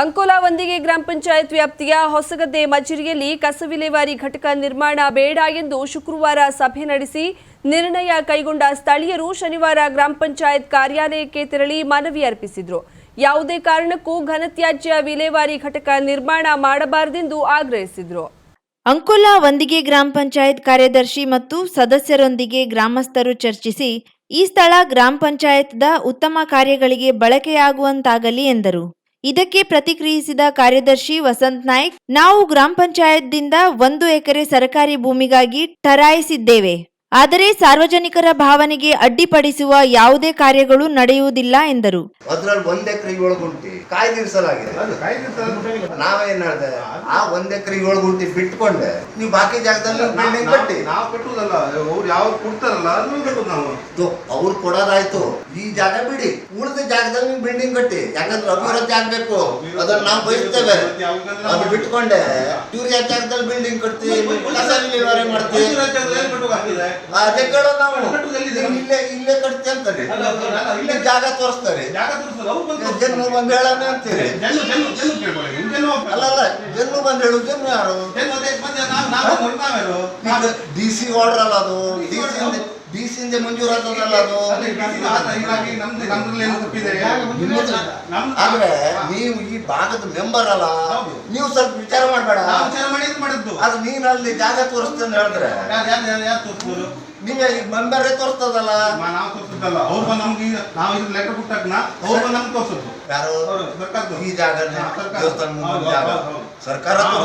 ಅಂಕೋಲಾ ವಂದಿಗೆ ಗ್ರಾಮ ಪಂಚಾಯತ್ ವ್ಯಾಪ್ತಿಯ ಹೊಸಗದ್ದೆ ಮಜಿರಿಯಲ್ಲಿ ಕಸ ವಿಲೇವಾರಿ ಘಟಕ ನಿರ್ಮಾಣ ಬೇಡ ಎಂದು ಶುಕ್ರವಾರ ಸಭೆ ನಡೆಸಿ ನಿರ್ಣಯ ಕೈಗೊಂಡ ಸ್ಥಳೀಯರು ಶನಿವಾರ ಗ್ರಾಮ ಪಂಚಾಯತ್ ಕಾರ್ಯಾಲಯಕ್ಕೆ ತೆರಳಿ ಮನವಿ ಅರ್ಪಿಸಿದರು. ಯಾವುದೇ ಕಾರಣಕ್ಕೂ ಘನತ್ಯಾಜ್ಯ ವಿಲೇವಾರಿ ಘಟಕ ನಿರ್ಮಾಣ ಮಾಡಬಾರದೆಂದು ಆಗ್ರಹಿಸಿದರು. ಅಂಕೋಲಾ ವಂದಿಗೆ ಗ್ರಾಮ ಪಂಚಾಯತ್ ಕಾರ್ಯದರ್ಶಿ ಮತ್ತು ಸದಸ್ಯರೊಂದಿಗೆ ಗ್ರಾಮಸ್ಥರು ಚರ್ಚಿಸಿ, ಈ ಸ್ಥಳ ಗ್ರಾಮ ಪಂಚಾಯತ್ದ ಉತ್ತಮ ಕಾರ್ಯಗಳಿಗೆ ಬಳಕೆಯಾಗುವಂತಾಗಲಿ ಎಂದರು. ಇದಕ್ಕೆ ಪ್ರತಿಕ್ರಿಯಿಸಿದ ಕಾರ್ಯದರ್ಶಿ ವಸಂತ್ ನಾಯ್ಕ್ ನಾವು ಗ್ರಾಮ ಪಂಚಾಯತ್ದಿಂದ ಒಂದು ಎಕರೆ ಸರ್ಕಾರಿ ಭೂಮಿಗಾಗಿ ಠರಾಯಿಸಿದ್ದೇವೆ ಆದರೆ ಸಾರ್ವಜನಿಕರ ಭಾವನೆಗೆ ಅಡ್ಡಿಪಡಿಸುವ ಯಾವುದೇ ಕಾರ್ಯಗಳು ನಡೆಯುವುದಿಲ್ಲ ಎಂದರು. ಅದ್ರಲ್ಲಿ ಒಂದ್ ಎಕರೆ ಏಳು ಗುಂಟಿ ಕಾಯ್ದಿರಿಸಲಾಗಿದೆ. ನಾವೇನ್ ಹೇಳ್ದೆ ಆ ಒಂದ್ ಎಕರೆ ಏಳು ಗುಂಟಿ ಬಿಟ್ಕೊಂಡೆ. ನೀವು ಬಾಕಿ ಜಾಗದಲ್ಲಿ ಬಿಲ್ಡಿಂಗ್ ಕಟ್ಟಿ. ನಾವು ಕಟ್ಟುವುದಲ್ಲ ಅವ್ರು ಯಾವ್ದು ಕೊಡ್ತಾರಲ್ಲ ಅದನ್ನು ಕಟ್ಟುದು ನಾವು. ಇದು ಅವ್ರು ಕೊಡೋದಾಯ್ತು. ಈ ಜಾಗ ಬಿಡಿ. ಉಳಿದ ಜಾಗದಲ್ಲಿ ನೀವು ಬಿಲ್ಡಿಂಗ್ ಕಟ್ಟಿ. ಯಾಕಂದ್ರೆ ಅಭಿವೃದ್ಧಿ ಆಗ್ಬೇಕು. ಅದನ್ನ ನಾವು ಬಯಸ್ತೇವೆ. ಅದು ಬಿಟ್ಕೊಂಡೆ. ಇವ್ರ ಜಾಗದಲ್ಲಿ ಬಿಲ್ಡಿಂಗ್ ಕಟ್ತೀವಿ ಕಸ ವಿಲೇವಾರಿ ಮಾಡ್ತಿ ಮಂಜೂರು ರಾಜ್ಯದಲ್ಲಿ ಏನ್ ಕಟ್ಟುವಾಗಿದೆ? ಅದೇ ಕೇಳೋ ನಾವು. ಕಟ್ಟುದು ಎಲ್ಲಿದೆ? ನೀವು ಇಲ್ಲೇ ಇಲ್ಲೇ ಕಟ್ತೀವಿ ಅಂತಾರೆ. ಇಲ್ಲೇ ಜಾಗ ತೋರಿಸ್ತಾರೆ. ಅವ್ರು ಬಂದು ಹೇಳನೆ ಅಂತೀರಿ. ಅಲ್ಲ ಅಲ್ಲ ಬಂದು ಹೇಳು ಜನ್ಮ ಯಾರು? ಡಿ ಸಿ ಆರ್ಡರ್ ಅಲ್ಲ ಅದು. ಡಿ ಸಿ ಡಿ ಸಿ ಅದು? ಆದ್ರೆ ನೀವು ಈ ಭಾಗದ ಮೆಂಬರ್ ಅಲ್ಲ. ನೀವು ಸ್ವಲ್ಪ ವಿಚಾರ ಮಾಡಬೇಡ. ಮಾಡಿದ್ದು. ಅದು ನೀನ್ ಅಲ್ಲಿ ಜಾಗ ತೋರಿಸ್ತೇನೆ ಹೇಳಿದ್ರೆ. ಯಾರು ಯಾರು ಯಾರು ಯಾರು ತೋರಿಸ್ಬೋದು? ನೀವೇ ಈಗ ಮೆಂಬರೇ ತೋರಿಸ್ತದಲ್ಲ? ಮಾ- ನಾವು ತೋರಿಸಿದ್ದಲ್ಲ. ಅವ್ರು ಬಂದು ನಮ್ಗೆ ನಾವು ಇದು ಲೆಟರ್ ಕೊಟ್ಟಾಗ ಅವ್ರು ಬಂದು ನಮ್ಗೆ ತೋರಿಸಿದ್ದು ಯಾರು? ಈ ಜಾಗ. ಸರ್ಕಾರ. ಜಾಗ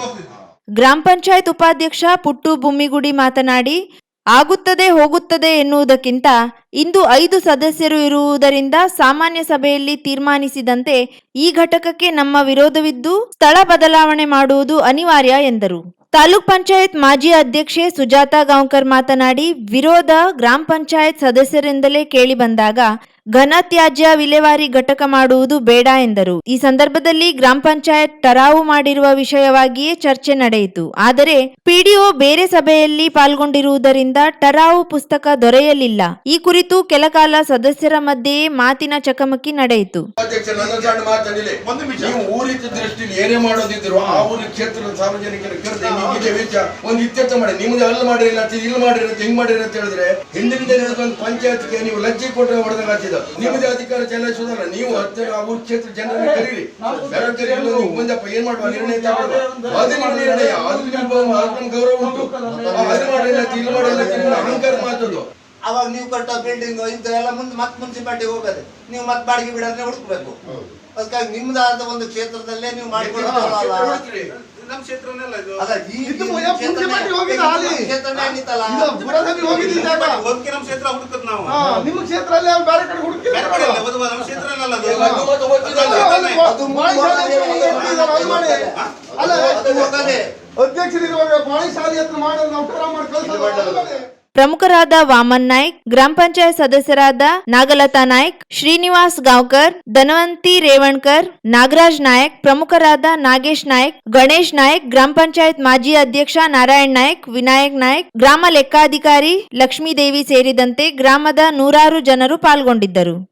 ತೋರಿಸಿದ್ದು. ಗ್ರಾಮ ಪಂಚಾಯತ್ ಉಪಾಧ್ಯಕ್ಷ ಪುಟ್ಟು ಭೂಮಿಗುಡಿ ಮಾತನಾಡಿ ಆಗುತ್ತದೆ ಹೋಗುತ್ತದೆ ಎನ್ನುವುದಕ್ಕಿಂತ ಇಂದು ಐದು ಸದಸ್ಯರು ಇರುವುದರಿಂದ ಸಾಮಾನ್ಯ ಸಭೆಯಲ್ಲಿ ತೀರ್ಮಾನಿಸಿದಂತೆ ಈ ಘಟಕಕ್ಕೆ ನಮ್ಮ ವಿರೋಧವಿದ್ದು ಸ್ಥಳ ಬದಲಾವಣೆ ಮಾಡುವುದು ಅನಿವಾರ್ಯ ಎಂದರು. ತಾಲೂಕ್ ಪಂಚಾಯತ್ ಮಾಜಿ ಅಧ್ಯಕ್ಷೆ ಸುಜಾತಾ ಗಾಂವ್ಕರ್ ಮಾತನಾಡಿ, ವಿರೋಧ ಗ್ರಾಮ ಪಂಚಾಯತ್ ಸದಸ್ಯರಿಂದಲೇ ಕೇಳಿ ಬಂದಾಗ ಘನ ತ್ಯಾಜ್ಯ ವಿಲೇವಾರಿ ಘಟಕ ಮಾಡುವುದು ಬೇಡ ಎಂದರು. ಈ ಸಂದರ್ಭದಲ್ಲಿ ಗ್ರಾಮ ಪಂಚಾಯತ್ ಟರಾವು ಮಾಡಿರುವ ವಿಷಯವಾಗಿಯೇ ಚರ್ಚೆ ನಡೆಯಿತು. ಆದರೆ ಪಿಡಿಒ ಬೇರೆ ಸಭೆಯಲ್ಲಿ ಪಾಲ್ಗೊಂಡಿರುವುದರಿಂದ ಟರಾವು ಪುಸ್ತಕ ದೊರೆಯಲಿಲ್ಲ. ಈ ಕುರಿತು ಕೆಲಕಾಲ ಸದಸ್ಯರ ಮಧ್ಯೆಯೇ ಮಾತಿನ ಚಕಮಕಿ ನಡೆಯಿತು. ಮಾಡಿರಿ ಮಾಡಿರಿ ಅಂತ ಹೇಳಿದ್ರೆ ಹಿಂದಿನಿಂದ ಪಂಚಾಯತ್ಗೆ ನೀವು ಲಜ್ಜೆ ಕೊಟ್ಟು ಹೊಡೆದಾಗ ಆಗ್ತದ ನಿಮ್ಮದೇ ಅಧಿಕಾರ ಚಲಾಯಿಸೋದಲ್ಲ ನೀವು ಹತ್ತಿರ ಆ ಊರ ಕ್ಷೇತ್ರ ಜನರನ್ನ ಕರೀರಿ. ಮುಂದಪ್ಪ ಕರೀರಿ ನೀವು ಬಂದಪ್ಪ ಏನ್ ಮಾಡುವ? ನಿರ್ಣಯ ತಗೊಳ್ಳುವ ಅದು ನಿಮ್ಮ ನಿರ್ಣಯ ಅದು ನಿಮ್ಮ ಆತ್ಮ ಗೌರವ ಉಂಟು. ಆ, ಅದು ಮಾಡಿಲ್ಲ ಇಲ್ಲಿ ಮಾಡಿಲ್ಲ ನಿಮ್ಮ ಅಹಂಕಾರ ಮಾತದು ಅವಾಗ ನೀವು ಕಟ್ಟೋ ಬಿಲ್ಡಿಂಗ್ ಇಂಥವೆಲ್ಲ ಮುಂದೆ ಮತ್ತೆ ಮುನ್ಸಿಪಾಲಿಟಿ ಹೋಗದೆ. ನೀವು ಮತ್ತೆ ಬಾಡಿಗೆ ಬಿಡಂದ್ರೆ ಹುಡುಕ್ಬೇಕು. ಅದಕ್ಕಾಗಿ ನಿಮ್ದಾದ ಒಂದು ಕ್ಷೇತ್ರದಲ್ಲೇ ನೀವು ಮಾಡಿಕೊಳ್ಳೋದಲ್ಲ ನಮ್ಮ ಕ್ಷೇತ್ರನೆಲ್ಲ ಇದು. ಅಲ್ಲ ಈ ಇದು ಈ ಯಾವ ಕ್ಷೇತ್ರನೇ- ಅಲ್ಲಿ? ಕ್ಷೇತ್ರನೇ ಆಗಿತ್ತಲ್ಲ ಇದು ಪುರಸಭೆ ಹೋಗಿದ್ದಿಲ್ಲ ಜಾಗ. ಹೋಗ್ಕೆ ನಮ್ಮ ಕ್ಷೇತ್ರ ಹುಡುಕದ್ ನಾವು. ನಿಮ್ಮ ಕ್ಷೇತ್ರ ಅಲ್ಲಿ ಅವ್ರು ಬೇರೆ ಕಡೆ ಹುಡುಕಿ ಬೇರೆ ಕಡೆ ಇಲ್ಲ, ಬದುವ, ನಮ್ಮ ಕ್ಷೇತ್ರ ಅಲ್ಲ ಅದು. ಎಲ್ಲ ಗುಮ್ಮಟ ಗೊತ್ತಿದ್ದಲ್ಲ. ಅದು ಮಾಳಿ ಶಾಲೆ ಹತ್ರ ಅದು ಮಾಡಿ. ಅಲ್ಲ ಅದು ಹೋಗದೆ ಅಧ್ಯಕ್ಷರಿರುವಾಗ ಮಾಳಿ ಶಾಲೆ ಹತ್ರ ಮಾಡೋದು ನಾವು ಟರ ಮಾಡಿ ಕಳ್ಸೋದು ಪ್ರಮುಖರಾದ ವಾಮನ್ ನಾಯ್ಕ್, ಗ್ರಾಮ ಪಂಚಾಯತ್ ಸದಸ್ಯರಾದ ನಾಗಲತಾ ನಾಯ್ಕ್, ಶ್ರೀನಿವಾಸ್ ಗಾಂವ್ಕರ್, ಧನವಂತಿ ರೇವಣ್ಕರ್, ನಾಗರಾಜ್ ನಾಯಕ್, ಪ್ರಮುಖರಾದ ನಾಗೇಶ್ ನಾಯ್ಕ್, ಗಣೇಶ್ ನಾಯ್ಕ್, ಗ್ರಾಮ ಪಂಚಾಯತ್ ಮಾಜಿ ಅಧ್ಯಕ್ಷ ನಾರಾಯಣ್ ನಾಯ್ಕ್, ವಿನಾಯಕ್ ನಾಯ್ಕ್, ಗ್ರಾಮ ಲೆಕ್ಕಾಧಿಕಾರಿ ಲಕ್ಷ್ಮೀದೇವಿ ಸೇರಿದಂತೆ ಗ್ರಾಮದ ನೂರಾರು ಜನರು ಪಾಲ್ಗೊಂಡಿದ್ದರು.